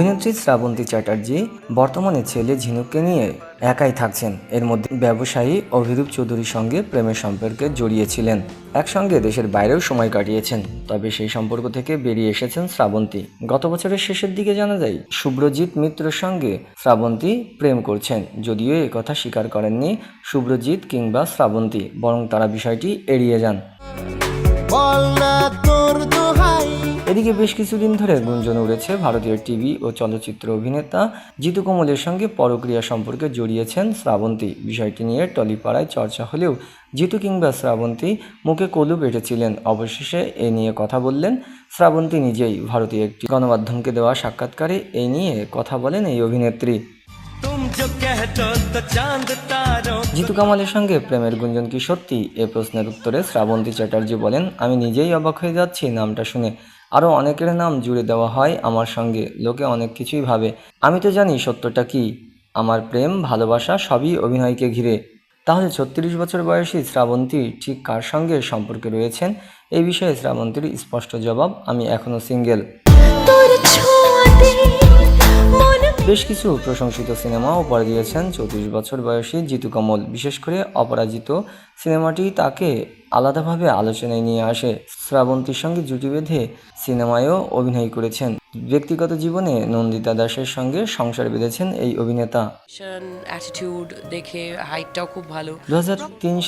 অভিনেত্রী শ্রাবন্তী চ্যাটার্জি বর্তমানে ছেলে ঝিনুককে নিয়ে একাই থাকছেন। এর মধ্যে ব্যবসায়ী অভিরূপ চৌধুরীর সঙ্গে প্রেমের সম্পর্কে জড়িয়েছিলেন। একসঙ্গে দেশের বাইরেও সময় কাটিয়েছেন, তবে সেই সম্পর্ক থেকে বেরিয়ে এসেছেন শ্রাবন্তী। গত বছরের শেষের দিকে জানা যায়, শুভ্রজিৎ মিত্রের সঙ্গে শ্রাবন্তী প্রেম করছেন, যদিও কথা স্বীকার করেননি শুভ্রজিৎ কিংবা শ্রাবন্তী, বরং তারা বিষয়টি এড়িয়ে যান। এদিকে বেশ কিছুদিন ধরে গুঞ্জন উড়েছে ভারতীয় টিভি ও চলচ্চিত্র অভিনেতা জিতু কমলের সঙ্গে পরক্রিয়া সম্পর্কে জড়িয়েছেন শ্রাবন্তী। বিষয়টি নিয়ে টলিপাড়ায় চর্চা হলেও জিতু কিংবা শ্রাবন্তী মুখে কলু বেঁটেছিলেন অবশেষে এ নিয়ে কথা বললেন শ্রাবন্তী নিজেই। ভারতীয় একটি গণমাধ্যমকে দেওয়া সাক্ষাৎকারে এ নিয়ে কথা বলেন এই অভিনেত্রী। জিতু কামালের সঙ্গে প্রেমের গুঞ্জন কি সত্যি? এ প্রশ্নের উত্তরে শ্রাবন্তী চ্যাটার্জি বলেন আমি নিজেই অবাক হয়ে যাচ্ছি নামটা শুনে। আরও অনেকের নাম জুড়ে দেওয়া হয় আমার সঙ্গে, লোকে অনেক কিছুই ভাবে। আমি তো জানি সত্যটা কি। আমার প্রেম, ভালোবাসা সবই অভিনয়কে ঘিরে। তাহলে ছত্রিশ বছর বয়সী শ্রাবন্তী ঠিক কার সঙ্গে সম্পর্কে রয়েছেন? এই বিষয়ে শ্রাবন্তীর স্পষ্ট জবাব, আমি এখনও সিঙ্গেল বেশ কিছু প্রশংসিত সিনেমা উপহার দিয়েছেন চৌত্রিশ বছর বয়সী জিতু কমল। বিশেষ করে অপরাজিত সিনেমাটি তাকে আলাদাভাবে আলোচনায় নিয়ে আসে। শ্রাবন্তীর সঙ্গে জুটি বেঁধে সিনেমায়ও অভিনয় করেছেন। ব্যক্তিগত জীবনে নন্দিতা দাসের সঙ্গে সংসার বেঁধেছেন এই অভিনেতা। অ্যাটিটিউড দেখে হাইটটাও খুব ভালো। দু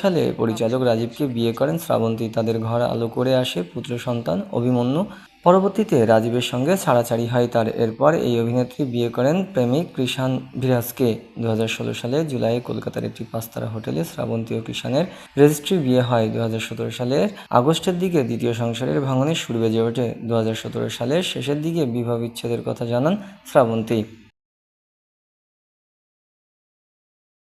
সালে পরিচালক রাজীবকে বিয়ে করেন শ্রাবন্তী। তাদের ঘর আলো করে আসে পুত্র সন্তান অভিমন্যু। পরবর্তীতে রাজীবের সঙ্গে ছাড়াছাড়ি হয় তার। এরপর এই অভিনেত্রী বিয়ে করেন প্রেমিক কৃষাণ ভিরাজকে দু হাজার ষোলো সালে জুলাই কলকাতার একটি পাঁচতারা হোটেলে শ্রাবন্তী ও কৃষাণের রেজিস্ট্রি বিয়ে হয়। দু সালের আগস্টের দিকে দ্বিতীয় সংসারের ভাঙনে সুর বেজে ওঠে। দু হাজার সতেরো সালের শেষের দিকে বিবাহ বিচ্ছেদের কথা জানান শ্রাবন্তী।